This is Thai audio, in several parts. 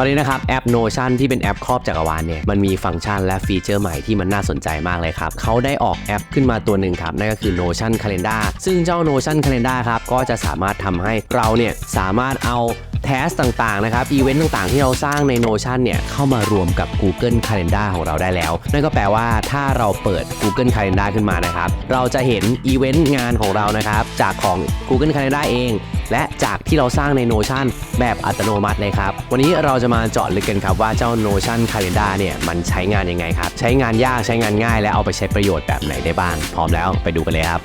ตอนนี้นะครับแอป Notion ที่เป็นแอปครอบจักรวาลเนี่ยมันมีฟังก์ชันและฟีเจอร์ใหม่ที่มันน่าสนใจมากเลยครับเขาได้ออกแอปขึ้นมาตัวหนึ่งครับนั่นก็คือ Notion Calendar ซึ่งเจ้า Notion Calendar ครับก็จะสามารถทำให้เราเนี่ยสามารถเอาแทสต่างๆนะครับอีเวนต์ต่างๆ ที่เราสร้างใน Notion เนี่ยเข้ามารวมกับ Google Calendar ของเราได้แล้ว นั่นก็แปลว่าถ้าเราเปิด Google Calendar ขึ้นมานะครับ เราจะเห็นอีเวนต์งานของเรานะครับ จากของ Google Calendar เอง และจากที่เราสร้างใน Notion แบบอัตโนมัติเลยครับ วันนี้เราจะมาเจาะลึกกันครับว่าเจ้า Notion Calendar เนี่ยมันใช้งานยังไงครับ ใช้งานยากใช้งานง่าย และเอาไปใช้ประโยชน์แบบไหนได้บ้าง พร้อมแล้วไปดูกันเลยครับ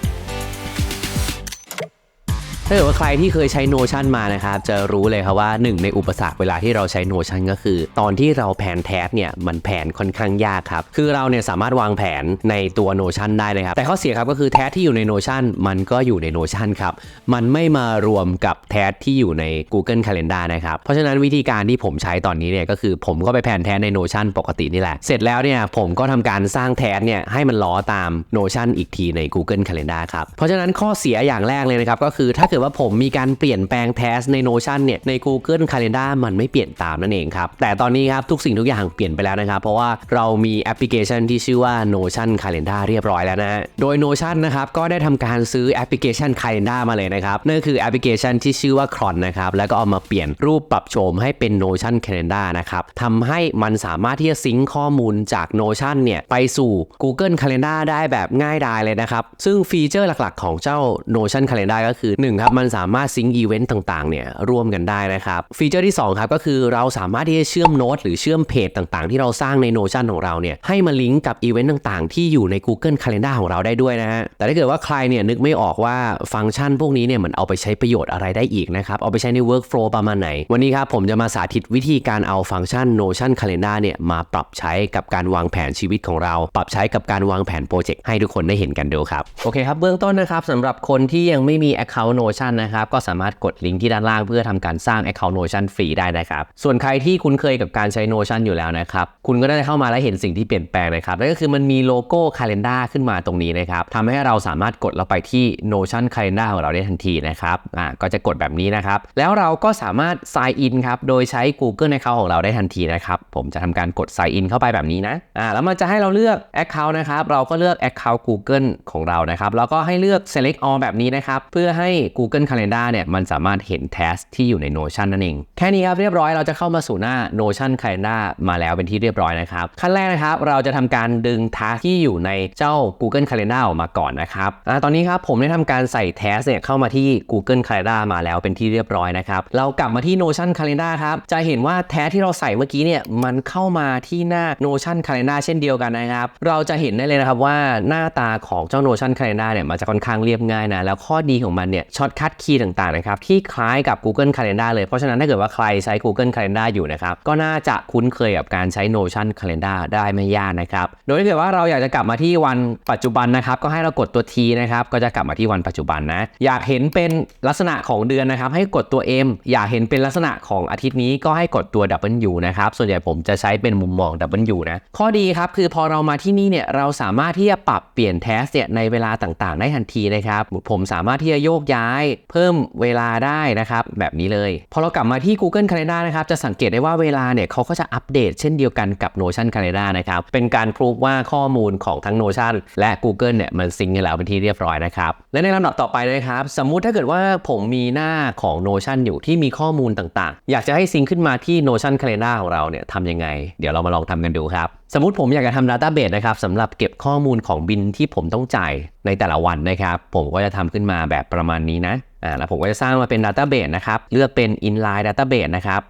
าเกิดว่าใครที่เคยใช้ Notion มานะครับ จะรู้เลยครับว่าหนึ่งในอุปสรรคเวลาที่เราใช้ Notion ก็คือ ตอนที่เราแผนแทสเนี่ยมันแผนค่อนข้างยากครับ คือเราเนี่ยสามารถวางแผนในตัว Notion ได้เลยครับ แต่ข้อเสียครับก็คือแทสที่อยู่ใน Notion มันก็อยู่ใน Notion ครับ มันไม่มารวมกับแทสที่อยู่ใน Google Calendar นะครับ เพราะฉะนั้นวิธีการที่ผมใช้ตอนนี้เนี่ยก็คือผมก็ไปแผนแทสใน Notion ปกตินี่แหละ เสร็จแล้วเนี่ยผมก็ทำการสร้างแทสเนี่ยให้มันล้อตาม Notion อีกทีใน Google Calendar ครับ เพราะฉะนั้นข้อเสียอย่างแรกเลยนะครับก็คือถ้าเกิดว่าผมมีการเปลี่ยนแปลงแทสใน Notion เนี่ยใน Google Calendar มันไม่เปลี่ยนตามนั่นเองครับ แต่ตอนนี้ครับทุกสิ่งทุกอย่างเปลี่ยนไปแล้วนะครับ เพราะว่าเรามีแอปพลิเคชันที่ชื่อว่า Notion Calendar เรียบร้อยแล้วนะ โดย Notion นะครับก็ได้ทำการซื้อแอปพลิเคชัน Calendar มาเลยนะครับนั่นคือแอปพลิเคชันที่ชื่อว่า Cron นะครับแล้วก็เอามาเปลี่ยนรูปปรับโฉมให้เป็น Notion Calendar นะครับทำให้มันสามารถที่จะซิงค์ข้อมูลจาก Notion เนี่ยไปสู่ Google Calendar ได้แบบง่ายดายเลยนะครับซึ่งฟีเจอร์หลักๆ ของเจ้า Notion Calendar ก็คือ1ครับมันสามารถซิงค์อีเวนต์ต่างๆเนี่ยร่วมกันได้นะครับ ฟีเจอร์ที่ 2 ครับก็คือเราสามารถที่จะเชื่อมโน้ตหรือเชื่อมเพจต่างๆ ที่เราสร้างใน Notion ของเราเนี่ยให้มาลิงก์กับอีเวนต์ต่างๆ ที่อยู่ใน Google Calendar ของเราได้ด้วยนะฮะแต่ถ้าเกิดว่าใครเนี่ยนึกไม่ออกว่าฟังก์ชันพวกนี้เนี่ยมันเอาไปใช้ประโยชน์อะไรได้อีกนะครับเอาไปใช้ใน workflow ประมาณไหน วันนี้ครับผมจะมาสาธิตวิธีการเอาฟังก์ชัน Notion Calendar เนี่ยมาปรับใช้กับการวางแผนชีวิตของเรา ปรับใช้กับการวางแผนโปรเจกต์ให้ทุกคนได้เห็นกันดูครับโอเคครับเบื้องต้นนะครับสำหรับคนที่ยังไม่มี Account Notion นะครับก็สามารถกดลิงก์ที่ด้านล่างเพื่อทำการสร้าง Account Notion ฟรีได้นะครับส่วนใครที่คุ้นเคยกับการใช้ Notion อยู่แล้วนะครับคุณก็ได้เข้ามาและเห็นสิ่งที่เปลี่ยนแปลงนะครับนั่นก็คือมันมีโลโก้ Calendar ขึ้นมาตรงนี้นะครับทำให้เราสามารถกดเราไปที่ Notion Calendar ของเราได้ทันทีนะครับอ่าก็จะกดแบบนี้นะครับแล้วเราก็สามารถ sign in ครับโดยใช้ Google Account ของเราได้ทันทีนะครับผมจะทำการกด sign in เข้าไปแบบนี้นะอ่าแล้วมันจะให้เราเลือก Account นะครับเราก็เลือก Account Google ของเรานะครับแล้วก็ให้เลือก select all แบบนี้นะครับเพื่อให้ Google Calendar เนี่ยมันสามารถเห็น task ที่อยู่ใน Notion นั่นเอง แค่นี้ครับเรียบร้อยเราจะเข้ามาสู่หน้า Notion Calendar มาแล้วเป็นที่เรียบร้อยนะครับ ขั้นแรกนะครับเราจะทำการดึง task ที่อยู่ในเจ้า Google Calendar ออกมาก่อนนะครับอตอนนี้ครับผมได้ทำการใส่ task เนี่ยเข้ามาที่ Google Calendar มาแล้วเป็นที่เรียบร้อยนะครับ เรากลับมาที่ Notion Calendar ครับ จะเห็นว่า task ที่เราใส่เมื่อกี้เนี่ยมันเข้ามาที่หน้า Notion Calendar เช่นเดียวกันนะครับ เราจะเห็นได้เลยนะครับว่าหน้าตาของเจ้า Notion Calendar เนี่ยมันจะค่อนข้างเรียบง่ายนะ แล้วข้อดีของมันเนี่ยช็อตคัทคีย์ต่างๆนะครับที่คล้ายกับ Google Calendar เลย เพราะฉะนั้นถ้าเกิดว่าใครใช้ Google Calendar อยู่นะครับก็น่าจะคุ้นเคยกับการใช้ Notion Calendar ได้ไม่ยากนะครับโดยถ้าเกิดว่าเราอยากจะกลับมาที่วันปัจจุบันนะครับก็ให้เรากดตัว T นะครับก็จะกลับมาที่วันปัจจุบันนะอยากเห็นเป็นลักษณะของเดือนนะครับให้กดตัว M อยากเห็นเป็นลักษณะของอาทิตย์นี้ก็ให้กดตัว W นะครับส่วนใหญ่ผมจะใช้เป็นมุมมอง W นะข้อดีครับคือพอเรามาที่นี่เนี่ยเราสามารถที่จะปรับเปลี่ยนแทสเนี่ยในเวลาต่างๆ ได้ทันทีนะครับผมสามารถที่จะโยกย้ายเพิ่มเวลาได้นะครับแบบนี้เลยพอเรากลับมาที่ Google Calendar นะครับจะสังเกตได้ว่าเวลาเนี่ยเขาก็จะอัปเดตเช่นเดียวกันกับ Notion Calendar นะครับเป็นการพรูฟว่าข้อมูลของทั้ง Notion และ Google เนี่ยมันซิงกันแล้วเป็นที่เรียบร้อยนะครับและในลำดับต่อไปนะครับสมมุติถ้าเกิดว่าผมมีหน้าของ Notion อยู่ที่มีข้อมูลต่างๆ อยากจะให้ซิงขึ้นมาที่ Notion Calendar ของเราเนี่ยทำยังไง เดี๋ยวเรามาลองทำกันดูครับ สมมติผมอยากจะทำ Database นะครับสำหรับเก็บข้อมูลของบินที่ผมต้องจ่ายในแต่ละวันนะครับ ผมก็จะทำขึ้นมาแบบประมาณนี้นะอ่าแล้วผมก็จะสร้างมาเป็น Database นะครับ เลือกเป็น inline database นะครับ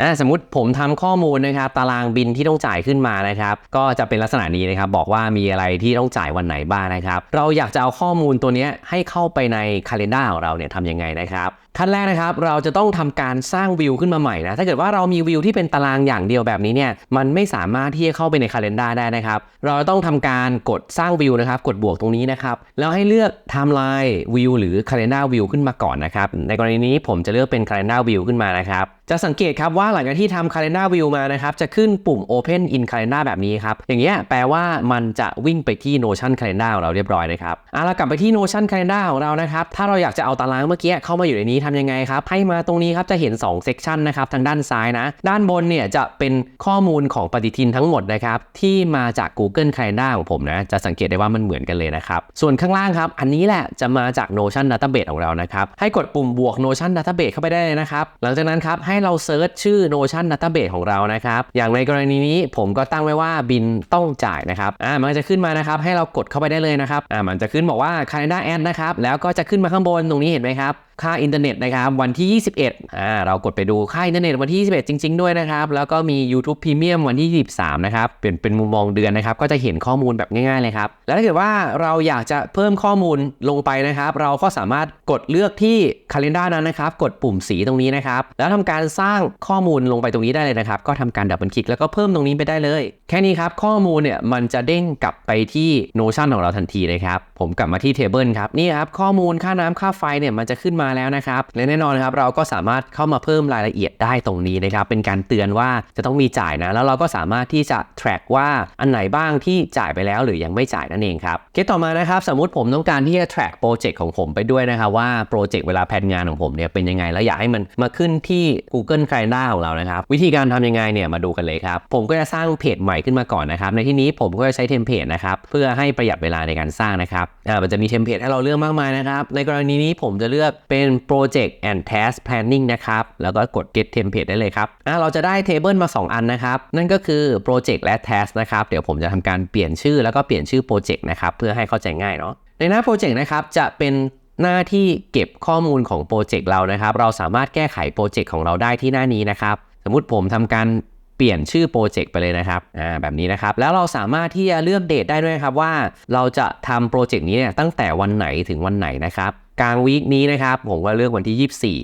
อ่าสมมติผมทำข้อมูลนะครับตารางบินที่ต้องจ่ายขึ้นมานะครับ ก็จะเป็นลักษณะนี้นะครับ บอกว่ามีอะไรที่ต้องจ่ายวันไหนบ้างนะครับ เราอยากจะเอาข้อมูลตัวนี้ให้เข้าไปใน Calendar ของเราเนี่ยทำยังไงนะครับ ขั้นแรกนะครับเราจะต้องทำการสร้างวิวขึ้นมาใหม่นะถ้าเกิดว่าเรามีวิวที่เป็นตารางอย่างเดียวแบบนี้เนี่ยมันไม่สามารถที่จะเข้าไปในคาล endar ได้นะครับ เราต้องทำการกดสร้างวิวนะครับ กดบวกตรงนี้นะครับแล้วให้เลือก timeline view หรือ calendar view ขึ้นมาก่อนนะครับในกรณีนี้ผมจะเลือกเป็น calendar view ขึ้นมานะครับจะสังเกตครับว่าหลังจากที่ทำ calendar view มานะครับ จะขึ้นปุ่ม open in calendar แบบนี้ครับ อย่างเงี้ยแปลว่ามันจะวิ่งไปที่ notion calendar ของเราเรียบร้อยนะครับอะเรากลับไปที่ notion calendar ของเรานะครับ ถ้าเราอยากจะเอาตารางเมื่อกี้เข้ามาอยู่ในนี้ทำยังไงครับ ให้มาตรงนี้ครับจะเห็น2 section นะครับทางด้านซ้ายนะ ด้านบนเนี่ยจะเป็นข้อมูลของปฏิทินทั้งหมดนะครับที่มาจาก Google Calendar ของผมนะจะสังเกตได้ว่ามันเหมือนกันเลยนะครับ ส่วนข้างล่างครับ อันนี้แหละจะมาจาก Notion Database ของเรานะครับให้กดปุ่มบวก Notion Database เข้าไปได้เลยนะครับหลังจากนั้นครับให้เราเซิร์ชชื่อ Notion Database ของเรานะครับอย่างในกรณีนี้ผมก็ตั้งไว้ว่าบินต้องจ่ายนะครับอ่ามันจะขึ้นมานะครับให้เรากดเข้าไปได้เลยนะครับอ่ามันจะขึ้นบอกว่า Calendar Ad นะครับแล้วก็จะขึ้นมาข้างบนตรงนี้เห็นไหมครับ ค่าอินเทอร์เน็ตนะครับวันที่ 21อ่าเรากดไปดูค่าอินเทอร์เน็ตวันที่ 21 จริง ๆ ด้วยนะครับแล้วก็มี YouTube Premium วันที่23นะครับเป็นเป็นมุมมองเดือนนะครับก็จะเห็นข้อมูลแบบง่ายๆเลยครับแล้วถ้าเกิดว่าเราอยากจะเพิ่มข้อมูลลงไปนะครับ เราก็สามารถกดเลือกที่ Calendar นั้นนะครับ กดปุ่มสีตรงนี้นะครับ แล้วทำการสร้างข้อมูลลงไปตรงนี้ได้เลยนะครับ ก็ทำการดับเบิลคลิกแล้วก็เพิ่มตรงนี้ไปได้เลย แค่นี้ครับ ข้อมูลเนี่ยมันจะเด้งกลับไปที่ Notion ของเราทันทีเลยครับ ผมกลับมาที่ Table ครับนี่ครับข้อมูลค่าน้ำค่าไฟเนี่ยมันจะขึ้นมาแล้วนะครับและแน่นอนครับเราก็สามารถเข้ามาเพิ่มรายละเอียดได้ตรงนี้นะครับเป็นการเตือนว่าจะต้องมีจ่ายนะแล้วเราก็สามารถที่จะ track ว่าอันไหนบ้างที่จ่ายไปแล้วหรือยังไม่จ่ายนั่นเองครับเคสต่อมานะครับสมมติผมต้องการที่จะ track โปรเจกต์ของผมไปด้วยนะครับว่าโปรเจกต์เวลาแผนงานของผมเนี่ยเป็นยังไงแล้วอยากให้มันมาขึ้นที่ Google Calendar ของเรานะครับวิธีการทำยังไงเนี่ยมาดูกันเลยครับผมก็จะสร้างเพจใหม่ขึ้นมาก่อนนะครับในที่นี้ผมก็จะใช้เทมเพลตนะครับเพื่อให้ประหยัดเวลาในการสร้างนะครับอ่ามันจะมีเทมเพลตให้เราเลือกมากมายนะครับในกรณีนี้ผมจะเลือกเป็น Project and Task Planning นะครับ แล้วก็กด Get Template ได้เลยครับอ่าเราจะได้เทเบิลมา 2 อันนะครับ นั่นก็คือ Project และ Task นะครับ เดี๋ยวผมจะทำการเปลี่ยนชื่อแล้วก็เปลี่ยนชื่อ Project นะครับ เพื่อให้เข้าใจง่ายเนาะ ในหน้า Project นะครับ จะเป็นหน้าที่เก็บข้อมูลของโปรเจกต์เรานะครับ เราสามารถแก้ไขโปรเจกต์ของเราได้ที่หน้านี้นะครับ สมมุติผมทำการเปลี่ยนชื่อโปรเจกต์ไปเลยนะครับ อ่า แบบนี้นะครับ แล้วเราสามารถที่จะเลือกเดทได้ด้วยครับว่าเราจะทำโปรเจกต์นี้เนี่ยตั้งแต่วันไหนถึงวันไหนนะครับ กลางวีคนี้นะครับผมก็เลือกวันที่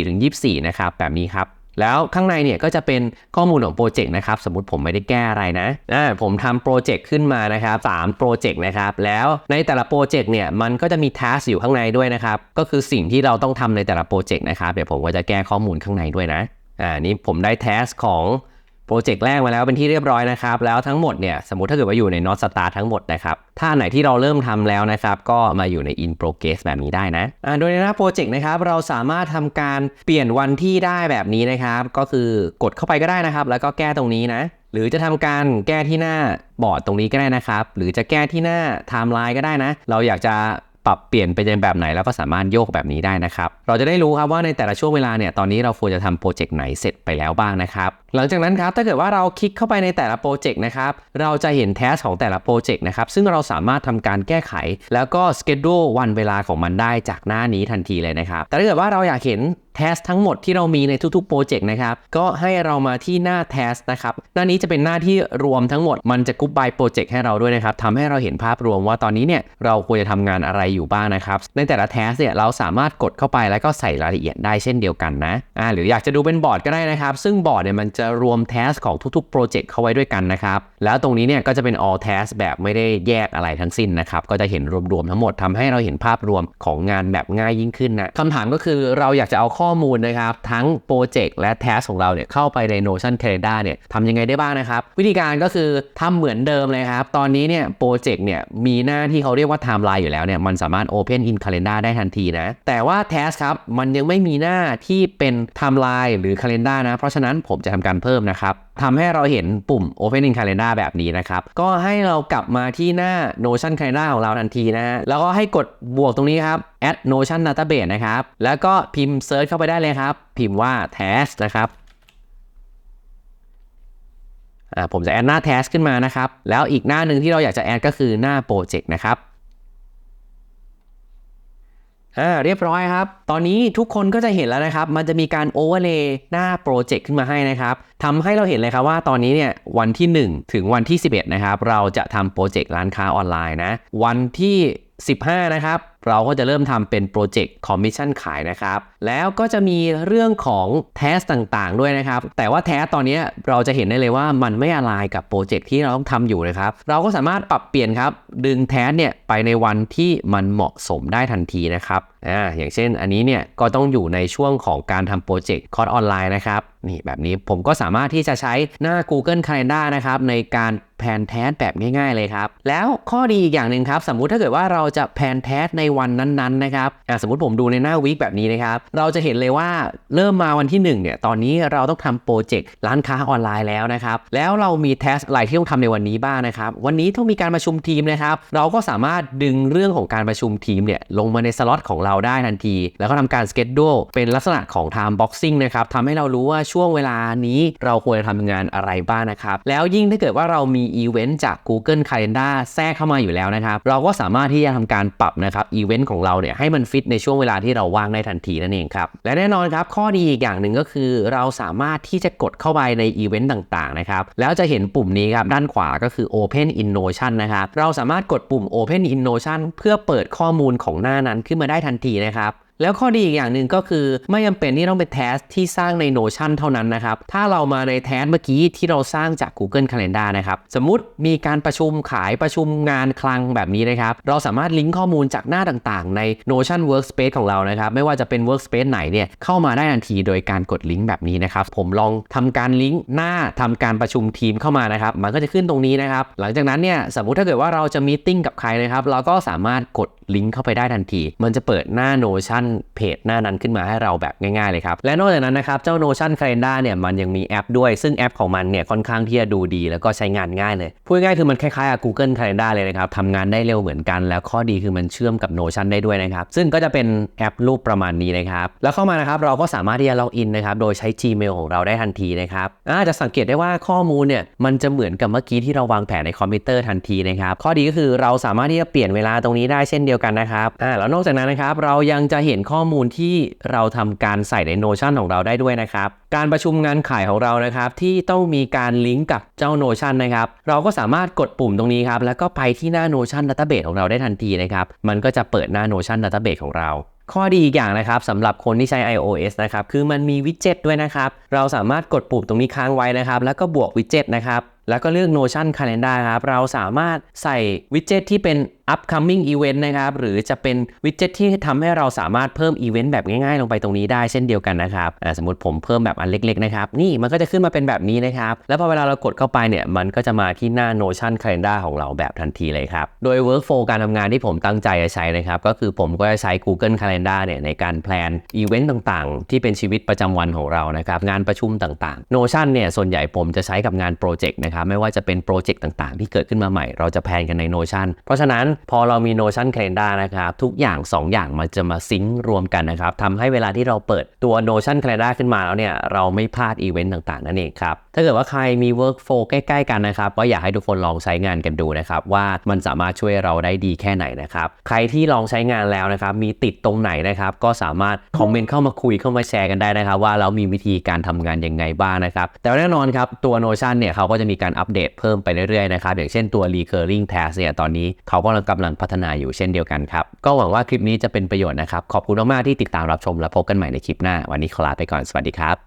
24 24ถึง24 นะครับ แบบนี้ครับ แล้วข้างในเนี่ยก็จะเป็นข้อมูลของโปรเจกต์นะครับ สมมติผมไม่ได้แก้อะไรนะอ่าผมทำโปรเจกต์ขึ้นมานะครับ3โปรเจกต์นะครับ แล้วในแต่ละโปรเจกต์เนี่ยมันก็จะมีทัสอยู่ข้างในด้วยนะครับ ก็คือสิ่งที่เราต้องทำในแต่ละโปรเจกต์นะครับ เดี๋ยวผมก็จะแก้ข้อมูลข้างในด้วยนะอ่านี่ผมได้ทัสของ โปรเจกต์แรกมาแล้วเป็นที่เรียบร้อยนะครับ แล้วทั้งหมดเนี่ยสมมติถ้าเกิดว่าอยู่ใน not start ทั้งหมดนะครับ ถ้าอันไหนที่เราเริ่มทำแล้วนะครับ ก็มาอยู่ใน in progress แบบนี้ได้นะโดยในหน้าโปรเจกต์นะครับ เราสามารถทำการเปลี่ยนวันที่ได้แบบนี้นะครับ ก็คือกดเข้าไปก็ได้นะครับ แล้วก็แก้ตรงนี้นะ หรือจะทำการแก้ที่หน้าบอร์ดตรงนี้ก็ได้นะครับ หรือจะแก้ที่หน้าไทม์ไลน์ก็ได้นะ เราอยากจะปรับเปลี่ยนไปเป็นแบบไหนแล้วก็สามารถโยกแบบนี้ได้นะครับ เราจะได้รู้ครับว่าในแต่ละช่วงเวลาเนี่ยตอนนี้เราควรจะทำโปรเจกต์ไหนเสร็จไปแล้วบ้างนะครับหลังจากนั้นครับถ้าเกิดว่าเราคลิกเข้าไปในแต่ละโปรเจกต์นะครับเราจะเห็นแทสของแต่ละโปรเจกต์นะครับซึ่งเราสามารถทำการแก้ไข แล้วก็สเกจดูวันเวลาของมันได้จากหน้านี้ทันทีเลยนะครับแต่ถ้าเกิดว่าเราอยากเห็นแทสทั้งหมดที่เรามีในทุกๆโปรเจกต์นะครับก็ให้เรามาที่หน้าแทสนะครับหน้านี้จะเป็นหน้าที่รวมทั้งหมดมันจะกรุ๊ปบายโปรเจกต์ให้เราด้วยนะครับทำให้เราเห็นภาพรวมว่าตอนนี้เนี่ยเราควรจะทำงานอะไรอยู่บ้างนะครับในแต่ละแทสเนี่ยเราสามารถกดเข้าไปแล้วก็ใส่รายละเอียดได้เช่นเดียวกันนะอ่าหรืออยากจะดูเป็นบอร์ดก็ได้นะครับ ซึ่งบอร์ดเนี่ยมันจะรวมแทสของทุกๆ โปรเจกต์เข้าไว้ด้วยกันนะครับ แล้วตรงนี้เนี่ยก็จะเป็น all task แบบไม่ได้แยกอะไรทั้งสิ้นนะครับ ก็จะเห็นรวมๆทั้งหมดทำให้เราเห็นภาพรวมของงานแบบง่ายยิ่งขึ้นนะคำถามก็คือเราอยากจะเอาข้อมูลนะครับ ทั้งโปรเจกต์และ task ของเราเนี่ยเข้าไปใน Notion Calendar เนี่ยทำยังไงได้บ้างนะครับ วิธีการก็คือทำเหมือนเดิมเลยครับ ตอนนี้เนี่ยโปรเจกต์เนี่ยมีหน้าที่เขาเรียกว่า timeline อยู่แล้วเนี่ยมันสามารถ open in calendar ได้ทันทีนะแต่ว่า task ครับมันยังไม่มีหน้าที่เป็น timeline หรือ calendar นะเพราะฉะนั้นผมจะทำการเพิ่มนะครับทำให้เราเห็นปุ่ม open in calendar แบบนี้นะครับ ก็ให้เรากลับมาที่หน้า Notion calendar ของเราทันทีนะฮะแล้วก็ให้กดบวกตรงนี้ครับ add Notion database นะครับ แล้วก็พิมพ์ search เข้าไปได้เลยครับ พิมพ์ว่า task นะครับอ่าผมจะแอดหน้า task ขึ้นมานะครับ แล้วอีกหน้าหนึ่งที่เราอยากจะแอดก็คือหน้า project นะครับ อ่าเรียบร้อยครับ ตอนนี้ทุกคนก็จะเห็นแล้วนะครับ มันจะมีการโอเวอร์เลย์หน้าโปรเจกต์ขึ้นมาให้นะครับทำให้เราเห็นเลยครับว่าตอนนี้เนี่ยวันที่ 1 ถึงวันที่ 11 นะครับ เราจะทำโปรเจกต์ร้านค้าออนไลน์นะ วันที่ 15 นะครับ เราก็จะเริ่มทำเป็นโปรเจกต์คอมมิชชั่นขายนะครับ แล้วก็จะมีเรื่องของแทสต่างๆ ด้วยนะครับ แต่ว่าแทสตอนนี้เราจะเห็นได้เลยว่ามันไม่อะไรกับโปรเจกต์ที่เราต้องทำอยู่นะครับ เราก็สามารถปรับเปลี่ยนครับ ดึงแทสเนี่ยไปในวันที่มันเหมาะสมได้ทันทีนะครับอ่าอย่างเช่นอันนี้เนี่ยก็ต้องอยู่ในช่วงของการทำโปรเจกต์คอร์สออนไลน์นะครับนี่แบบนี้ผมก็สามารถที่จะใช้หน้า Google Calendar นะครับในการแพนแทสแบบง่าย ๆ เลยครับ แล้วข้อดีอีกอย่างหนึ่งครับ สมมุติถ้าเกิดว่าเราจะแพนแทสในวันนั้นๆนะครับอะสมมติผมดูในหน้าวิกแบบนี้นะครับเราจะเห็นเลยว่าเริ่มมาวันที่1เนี่ยตอนนี้เราต้องทำโปรเจกต์ร้านค้าออนไลน์แล้วนะครับแล้วเรามีแทสอะไรที่ต้องทำในวันนี้บ้างนะครับวันนี้ต้องมีการประชุมทีมนะครับเราก็สามารถดึงเรื่องของการประชุมทีมเนี่ยลงมาในสล็อตของเราได้ทันที แล้วก็ทำการสเกจดูเป็นลักษณะของ time boxing นะครับทำให้เรารู้ว่าช่วงเวลานี้เราควรจะทำงานอะไรบ้างนะครับ แล้วยิ่งถ้าเกิดว่าเรามีอีเวนต์จาก Google Calendar แทรกเข้ามาอยู่แล้วนะครับ เราก็สามารถที่จะทำการปรับนะครับอีเวนต์ของเราเนี่ยให้มันฟิตในช่วงเวลาที่เราว่างได้ทันทีนั่นเองครับ และแน่นอนครับข้อดีอีกอย่างหนึ่งก็คือเราสามารถที่จะกดเข้าไปในอีเวนต์ต่างๆนะครับ แล้วจะเห็นปุ่มนี้ครับด้านขวาก็คือ Open in Notion นะครับ เราสามารถกดปุ่ม Open in Notion เพื่อเปิดข้อมูลของหน้านั้นขึ้นมาได้ทันทีนะครับ แล้วข้อดีอีกอย่างหนึ่งก็คือไม่จำเป็นที่ต้องเป็นแทสที่สร้างใน Notion เท่านั้นนะครับ ถ้าเรามาในแทสเมื่อกี้ที่เราสร้างจาก Google Calendar นะครับ สมมุติมีการประชุมขายประชุมงานคลังแบบนี้นะครับ เราสามารถลิงก์ข้อมูลจากหน้าต่างๆ ใน Notion Workspace ของเรานะครับ ไม่ว่าจะเป็น Workspace ไหนเนี่ยเข้ามาได้ทันทีโดยการกดลิงก์แบบนี้นะครับ ผมลองทำการลิงก์หน้าทำการประชุมทีมเข้ามานะครับ มันก็จะขึ้นตรงนี้นะครับ หลังจากนั้นเนี่ยสมมุติถ้าเกิดว่าเราจะมีติ้งกับใครนะครับ เราก็สามารถกดลิงก์เข้าไปได้ทันที มันจะเปิดหน้า Notion เพจหน้านั้นขึ้นมาให้เราแบบง่ายๆเลยครับ และนอกจากนั้นนะครับเจ้า Notion Calendar เนี่ยมันยังมีแอปด้วย ซึ่งแอปของมันเนี่ยค่อนข้างที่จะดูดี แล้วก็ใช้งานง่ายเลย พูดง่ายคือมันคล้ายๆกับ Google Calendar เลยนะครับทำงานได้เร็วเหมือนกัน แล้วข้อดีคือมันเชื่อมกับ Notion ได้ด้วยนะครับ ซึ่งก็จะเป็นแอปรูปประมาณนี้นะครับ แล้วเข้ามานะครับเราก็สามารถที่จะล็อกอินนะครับโดยใช้ Gmail ของเราได้ทันทีนะครับอาจะสังเกตได้ว่าข้อมูลเนี่ยมันจะเหมือนกับเมื่อกี้ที่เราวางแผนในคอมพิวเตอร์ทันทีนะครับข้อดีก็คือเราสามารถที่จะเปลี่ยนเวลาตรงนี้ได้เช่นเดียวกันนะครับอ่าแล้วนอกจากนั้นนะครับเรายังจะเห็นข้อมูลที่เราทำการใส่ใน Notion ของเราได้ด้วยนะครับ การประชุมงานขายของเรานะครับที่ต้องมีการลิงก์กับเจ้า Notion นะครับ เราก็สามารถกดปุ่มตรงนี้ครับ แล้วก็ไปที่หน้า Notion Database ของเราได้ทันทีนะครับ มันก็จะเปิดหน้า Notion Database ของเราข้อดีอีกอย่างนะครับสำหรับคนที่ใช้ iOS นะครับคือมันมีวิดเจ็ตด้วยนะครับ เราสามารถกดปุ่มตรงนี้ค้างไว้นะครับ แล้วก็บวกวิดเจ็ตนะครับ แล้วก็เลือก Notion Calendar ครับ เราสามารถใส่วิดเจ็ตที่เป็น upcoming event นะครับ หรือจะเป็นวิดเจ็ตที่ทำให้เราสามารถเพิ่มอีเวนต์แบบง่ายๆ ลงไปตรงนี้ได้เช่นเดียวกันนะครับสมมติผมเพิ่มแบบอันเล็กๆนะครับ นี่มันก็จะขึ้นมาเป็นแบบนี้นะครับ แล้วพอเวลาเรากดเข้าไปเนี่ย มันก็จะมาที่หน้า Notion Calendar ของเราแบบทันทีเลยครับ โดย workflow การทำงานที่ผมตั้งใจจะใช้นะครับ ก็คือผมก็จะใช้ Google Calendar เนี่ยในการแพลนอีเวนต์ต่างๆ ที่เป็นชีวิตประจำวันของเรานะครับงานประชุมต่างๆ Notion เนี่ยส่วนใหญ่ผมจะใช้กับงานโปรเจกต์นะครับไม่ว่าจะเป็นโปรเจกต์ต่างๆ ที่เกิดขึ้นมาใหม่เราจะแพลนกันใน Notion เพราะฉะนั้นพอเรามี Notion Calendar นะครับทุกอย่าง 2 อย่างมันจะมาซิงค์รวมกันนะครับทำให้เวลาที่เราเปิดตัว Notion Calendar ขึ้นมาแล้วเนี่ยเราไม่พลาดอีเวนต์ต่างๆ นั่นเองครับถ้าเกิดว่าใครมี workflow ใกล้ ๆ กันนะครับก็อยากให้ทุกคนลองใช้งานกันดูนะครับว่ามันสามารถช่วยเราได้ดีแค่ไหนนะครับใครที่ลองใช้งานแล้วนะครับมีติดตรงไหนนะครับก็สามารถคอมเมนต์เข้ามาคุยเข้ามาแชร์กันได้นะครับว่าเรามีวิธีการทำงานยังไงบ้างนะครับแต่แน่นอนครับตัว Notion เนี่ยเขาก็จะมีการอัปเดตเพิ่มไปเรื่อยๆนะครับอย่างเช่นตัว recurring task เนี่ยตอนนี้เขาก็กำลังพัฒนาอยู่เช่นเดียวกันครับ ก็หวังว่าคลิปนี้จะเป็นประโยชน์นะครับ ขอบคุณมากๆที่ติดตามรับชมและพบกันใหม่ในคลิปหน้า วันนี้ขอลาไปก่อนสวัสดีครับ